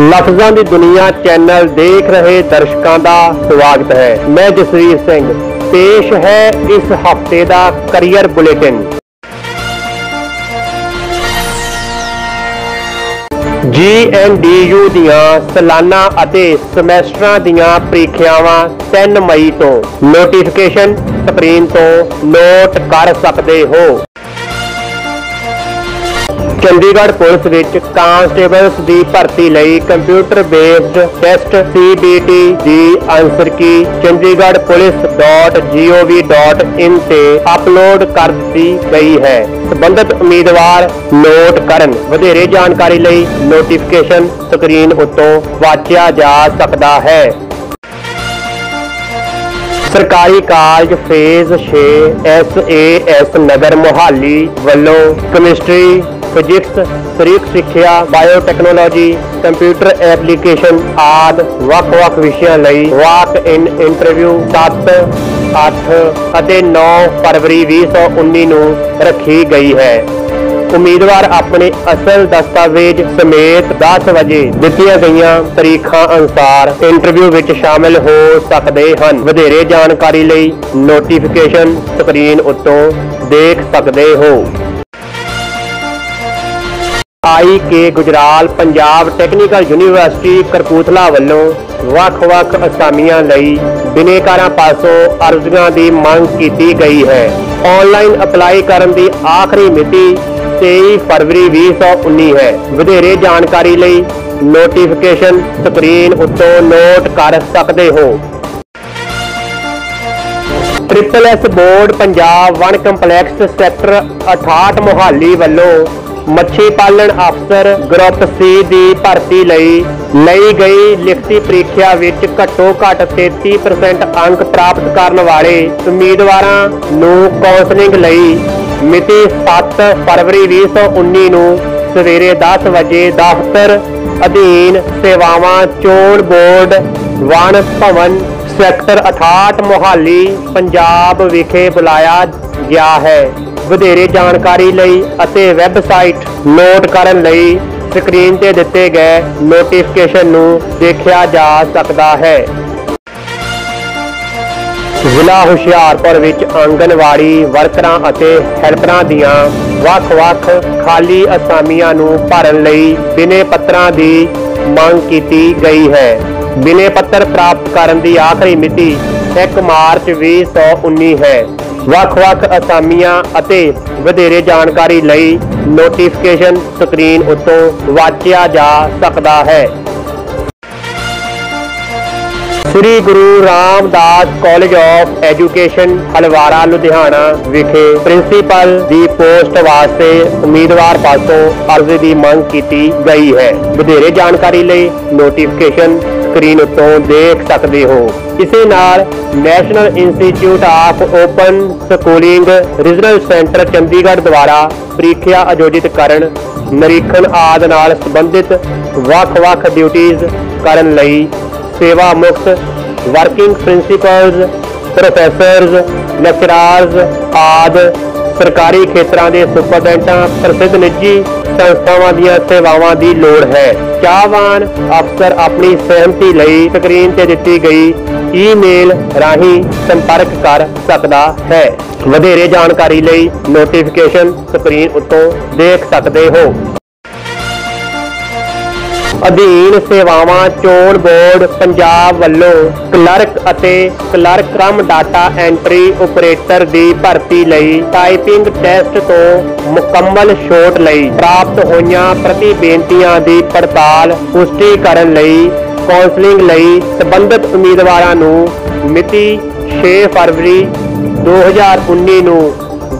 ਲਫ਼ਜ਼ਾਂ ਦੀ ਦੁਨੀਆ ਚੈਨਲ ਦੇਖ ਰਹੇ ਦਰਸ਼ਕਾਂ ਦਾ ਸਵਾਗਤ ਹੈ। ਮੈਂ ਜਸਵੀਰ ਸਿੰਘ। ਪੇਸ਼ ਹੈ ਇਸ ਹਫ਼ਤੇ ਦਾ ਕਰੀਅਰ ਬੁਲੇਟਿਨ। ਜੀਐਨਡੀਯੂ ਦੀਆਂ ਸਾਲਾਨਾ ਅਤੇ ਸਮੈਸਟਰਾਂ ਦੀਆਂ ਪ੍ਰੀਖਿਆਵਾਂ 3 ਮਈ ਤੋਂ। ਨੋਟੀਫਿਕੇਸ਼ਨ ਸਕਰੀਨ ਤੋਂ ਨੋਟ ਕਰ ਸਕਦੇ ਹੋ। ਚੰਡੀਗੜ੍ਹ ਪੁਲਿਸ ਵਿੱਚ ਕਾਂਸਟੇਬਲਸ ਦੀ ਭਰਤੀ ਲਈ ਕੰਪਿਊਟਰ ਬੇਸਡ ਟੈਸਟ CBT ਦੀ ਆਨਸਰ ਕੀ? chandigarhpolice.gov.in ਤੇ ਅਪਲੋਡ ਕਰ ਦਿੱਤੀ ਗਈ ਹੈ। ਸੰਬੰਧਿਤ ਉਮੀਦਵਾਰ ਨੋਟ ਕਰਨ। ਵਧੇਰੇ ਜਾਣਕਾਰੀ ਲਈ ਨੋਟੀਫਿਕੇਸ਼ਨ ਸਕਰੀਨ ਉੱਤੋਂ ਵਾਚਿਆ ਜਾ ਸਕਦਾ ਹੈ। ਸਰਕਾਰੀ college phase 6 SAS Nagar Mohali ਵੱਲੋਂ ਕੈਮਿਸਟਰੀ ਫਿਜ਼ਿਕਸ ਸਰੀਰਕ ਸਿੱਖਿਆ ਬਾਇਓਟੈਕਨੋਲੋਜੀ ਕੰਪਿਊਟਰ ਐਪਲੀਕੇਸ਼ਨ ਆਦਿ ਵੱਖ-ਵੱਖ ਵਿਸ਼ਿਆਂ ਲਈ ਵਾਕ ਇਨ ਇੰਟਰਵਿਊ 7 8 ਅਤੇ 9 ਫਰਵਰੀ 2019 ਨੂੰ ਰੱਖੀ ਗਈ ਹੈ। ਉਮੀਦਵਾਰ ਆਪਣੇ ਅਸਲ ਦਸਤਾਵੇਜ਼ ਸਮੇਤ 10 ਵਜੇ ਦਿੱਤੀਆਂ ਗਈਆਂ ਤਰੀਖਾਂ ਅਨੁਸਾਰ ਇੰਟਰਵਿਊ ਵਿੱਚ ਸ਼ਾਮਿਲ ਹੋ ਸਕਦੇ ਹਨ। ਵਧੇਰੇ ਜਾਣਕਾਰੀ ਲਈ ਨੋਟੀਫਿਕੇਸ਼ਨ ਸਕਰੀਨ ਉੱਤੋਂ ਦੇਖ ਸਕਦੇ ਹੋ। I K Gujral Punjab technical university Kapurthala ਵੱਲੋਂ ਵੱਖ-ਵੱਖ ਅਸਾਮੀਆਂ ਲਈ ਬਿਨੇਕਾਰਾਂ ਪਾਸੋਂ ਅਰਜ਼ੀਆਂ ਦੀ ਮੰਗ ਕੀਤੀ ਗਈ ਹੈ। ਆਨਲਾਈਨ ਅਪਲਾਈ ਕਰਨ ਦੀ ਆਖਰੀ ਮਿਤੀ 23 ਫਰਵਰੀ 2019 ਹੈ। ਵਧੇਰੇ ਜਾਣਕਾਰੀ ਲਈ ਨੋਟੀਫਿਕੇਸ਼ਨ ਸਕਰੀਨ ਉੱਤੋਂ ਨੋਟ ਕਰ ਸਕਦੇ ਹੋ। Triple S board Punjab one complex sector 68 Mohali ਵੱਲੋਂ ਮੱਛੀ ਪਾਲਣ ਅਫਸਰ ਗਰੁੱਪ ਸੀ ਦੀ ਭਰਤੀ ਲਈ ਲਈ ਗਈ ਲਿਖਤੀ ਪ੍ਰੀਖਿਆ ਵਿੱਚ ਘੱਟੋ ਘੱਟ 33% ਅੰਕ ਪ੍ਰਾਪਤ ਕਰਨ ਵਾਲੇ ਉਮੀਦਵਾਰਾਂ ਨੂੰ ਕਾਉਂਸਲਿੰਗ ਲਈ ਮਿਤੀ 7 ਫਰਵਰੀ 2019 ਨੂੰ ਸਵੇਰੇ 10 ਵਜੇ ਦਫ਼ਤਰ ਅਧੀਨ ਸੇਵਾਵਾਂ ਚੋਣ ਬੋਰਡ ਵਣ ਭਵਨ ਸੈਕਟਰ 68 ਮੋਹਾਲੀ, ਪੰਜਾਬ ਵਿਖੇ ਬੁਲਾਇਆ ਗਿਆ ਹੈ। ਵਧੇਰੇ ਜਾਣਕਾਰੀ ਲਈ ਅਤੇ ਵੈਬਸਾਈਟ ਨੋਟ ਕਰਨ ਲਈ ਸਕਰੀਨ ਤੇ ਦਿੱਤੇ ਗਏ ਨੋਟੀਫਿਕੇਸ਼ਨ ਨੂੰ ਦੇਖਿਆ ਜਾ ਸਕਦਾ ਹੈ। ਜ਼ਿਲ੍ਹਾ ਹੁਸ਼ਿਆਰਪੁਰ ਵਿੱਚ ਆਂਗਣਵਾੜੀ ਵਰਕਰਾਂ ਅਤੇ ਹੈਲਪਰਾਂ ਦੀਆਂ ਵੱਖ-ਵੱਖ ਖਾਲੀ ਅਸਾਮੀਆਂ ਨੂੰ ਭਰਨ ਲਈ ਬਿਨੇ ਪੱਤਰਾਂ ਦੀ ਮੰਗ ਕੀਤੀ ਗਈ ਹੈ। ਬਿਨੇ ਪੱਤਰ ਪ੍ਰਾਪਤ ਕਰਨ ਦੀ ਆਖਰੀ ਮਿਤੀ 1 ਮਾਰਚ 2019 ਹੈ। ਵੱਖ-ਵੱਖ ਅਸਾਮੀਆਂ ਅਤੇ ਵਧੇਰੇ ਜਾਣਕਾਰੀ ਲਈ ਨੋਟੀਫਿਕੇਸ਼ਨ ਸਕਰੀਨ ਉੱਤੋਂ ਵਾਚਿਆ ਜਾ ਸਕਦਾ ਹੈ। Sri Guru Ramdas college of education Halwara, Ludhiana ਵਿਖੇ ਪ੍ਰਿੰਸੀਪਲ ਦੀ ਪੋਸਟ ਵਾਸਤੇ ਉਮੀਦਵਾਰ ਪਾਸੋਂ ਅਰਜ਼ੀ ਦੀ ਮੰਗ ਕੀਤੀ ਗਈ ਹੈ। ਵਧੇਰੇ ਜਾਣਕਾਰੀ ਲਈ ਨੋਟੀਫਿਕੇਸ਼ਨ ਸਕਰੀਨ ਉੱਤੋਂ ਦੇਖ ਸਕਦੇ ਹੋ। ਇਸੇ ਨਾਲ national institute of open schooling regional centre Chandigarh ਦੁਆਰਾ ਪ੍ਰੀਖਿਆ ਆਯੋਜਿਤ ਕਰਨ, ਨਿਰੀਖਣ ਆਦਿ ਨਾਲ ਸੰਬੰਧਿਤ ਵੱਖ-ਵੱਖ ਡਿਊਟੀਆਂ ਕਰਨ ਲਈ ਸੇਵਾ ਮੁਕਤ ਵਰਕਿੰਗ ਪ੍ਰਿੰਸੀਪਲਸ ਪ੍ਰੋਫੈਸਰਸ ਲੈਕਚਰਾਰਸ ਆਦਿ ਸਰਕਾਰੀ ਖੇਤਰਾਂ ਦੇ ਸੁਪਰਡੈਂਟਾਂ, ਪ੍ਰਸਿੱਧ ਨਿੱਜੀ ਸੰਸਥਾਵਾਂ ਦੀਆਂ ਸੇਵਾਵਾਂ ਦੀ ਲੋੜ ਹੈ। ਚਾਹਵਾਨ ਅਫਸਰ ਆਪਣੀ ਸਹਿਮਤੀ ਲਈ ਸਕਰੀਨ ਤੇ ਦਿੱਤੀ ਗਈ ਈਮੇਲ ਰਾਹੀਂ ਸੰਪਰਕ ਕਰ ਸਕਦਾ ਹੈ। ਵਧੇਰੇ ਜਾਣਕਾਰੀ ਲਈ ਨੋਟੀਫਿਕੇਸ਼ਨ ਸਕਰੀਨ ਉੱਤੋਂ ਦੇਖ ਸਕਦੇ ਹੋ। ਅਧੀਨ ਸੇਵਾਵਾਂ ਚੋਣ ਬੋਰਡ ਪੰਜਾਬ ਵੱਲੋਂ ਕਲਰਕ ਅਤੇ clerk cum data entry operator ਦੀ ਭਰਤੀ ਲਈ ਟਾਈਪਿੰਗ ਟੈਸਟ ਤੋਂ ਮੁਕੰਮਲ ਛੋਟ ਲਈ ਪ੍ਰਾਪਤ ਹੋਈਆਂ ਪ੍ਰਤੀ ਬੇਨਤੀਆਂ ਦੀ ਪੜਤਾਲ ਪੁਸ਼ਟੀ ਕਰਨ ਲਈ ਕਾਉਂਸਲਿੰਗ ਲਈ ਸੰਬੰਧਿਤ ਉਮੀਦਵਾਰਾਂ ਨੂੰ ਮਿਤੀ 6 ਫਰਵਰੀ 2019 ਨੂੰ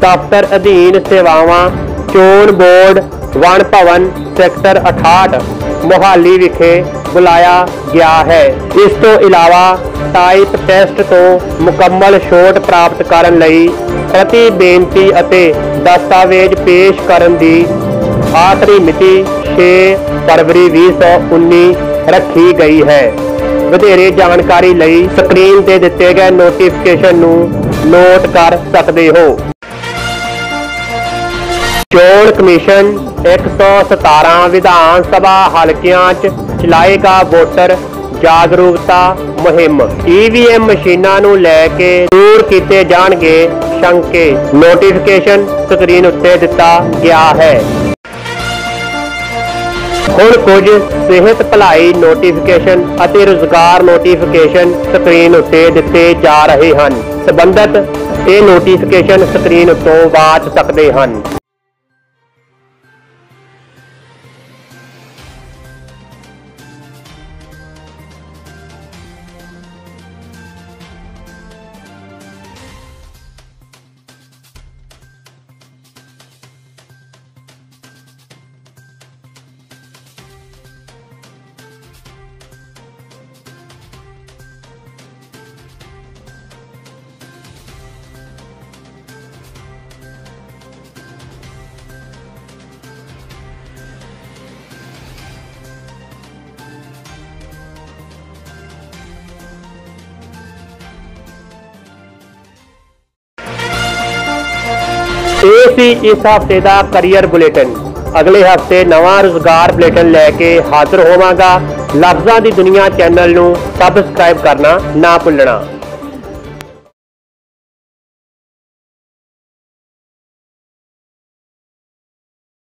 ਦਫ਼ਤਰ ਅਧੀਨ ਸੇਵਾਵਾਂ ਚੋਣ ਬੋਰਡ ਵਣ ਭਵਨ ਸੈਕਟਰ 68 ਮੋਹਾਲੀ ਵਿਖੇ ਬੁਲਾਇਆ ਗਿਆ ਹੈ। ਇਸ ਤੋਂ ਇਲਾਵਾ ਟਾਈਪ ਟੈਸਟ ਤੋਂ ਮੁਕੰਮਲ ਛੋਟ ਪ੍ਰਾਪਤ ਕਰਨ ਲਈ ਪ੍ਰਤੀ ਬੇਨਤੀ ਅਤੇ ਦਸਤਾਵੇਜ਼ ਪੇਸ਼ ਕਰਨ ਦੀ ਆਖਰੀ ਮਿਤੀ 6 ਫਰਵਰੀ 2019 ਰੱਖੀ ਗਈ ਹੈ। ਵਧੇਰੇ ਜਾਣਕਾਰੀ ਲਈ ਸਕਰੀਨ ਤੇ ਦਿੱਤੇ ਗਏ ਨੋਟੀਫਿਕੇਸ਼ਨ ਨੂੰ ਨੋਟ ਕਰ ਸਕਦੇ ਹੋ। ਚੋਣ ਕਮਿਸ਼ਨ 117 ਵਿਧਾਨ ਸਭਾ ਹਲਕਿਆਂ 'ਚ ਚਲਾਏਗਾ ਵੋਟਰ ਜਾਗਰੂਕਤਾ ਮੁਹਿੰਮ। ਈਵੀਐਮ ਮਸ਼ੀਨਾਂ ਨੂੰ ਲੈ ਕੇ ਦੂਰ ਕੀਤੇ ਜਾਣਗੇ ਸ਼ੰਕੇ ਨੋਟੀਫਿਕੇਸ਼ਨ ਸਕਰੀਨ ਉੱਤੇ ਦਿੱਤਾ ਗਿਆ ਹੈ। ਹੁਣ ਕੁਝ ਸਿਹਤ ਭਲਾਈ ਨੋਟੀਫਿਕੇਸ਼ਨ ਅਤੇ ਰੋਜ਼ਗਾਰ ਨੋਟੀਫਿਕੇਸ਼ਨ ਸਕਰੀਨ ਉੱਤੇ ਦਿੱਤੇ ਜਾ ਰਹੇ ਹਨ। ਸਬੰਧਤ ਇਹ ਨੋਟੀਫਿਕੇਸ਼ਨ ਸਕਰੀਨ ਉੱਤੋਂ ਵਾਚ ਸਕਦੇ ਹਨ। ਇਹ ਸੀ ਇਸ ਹਫ਼ਤੇ ਦਾ ਕਰੀਅਰ ਬੁਲੇਟਿਨ। ਅਗਲੇ ਹਫ਼ਤੇ ਨਵਾਂ ਰੋਜ਼ਗਾਰ ਬੁਲੇਟਿਨ ਲੈ ਕੇ ਹਾਜ਼ਰ ਹੋਵਾਂਗਾ। ਲਫ਼ਜ਼ਾਂ ਦੀ ਦੁਨੀਆ ਚੈਨਲ ਨੂੰ ਸਬਸਕ੍ਰਾਈਬ ਕਰਨਾ ਨਾ ਭੁੱਲਣਾ।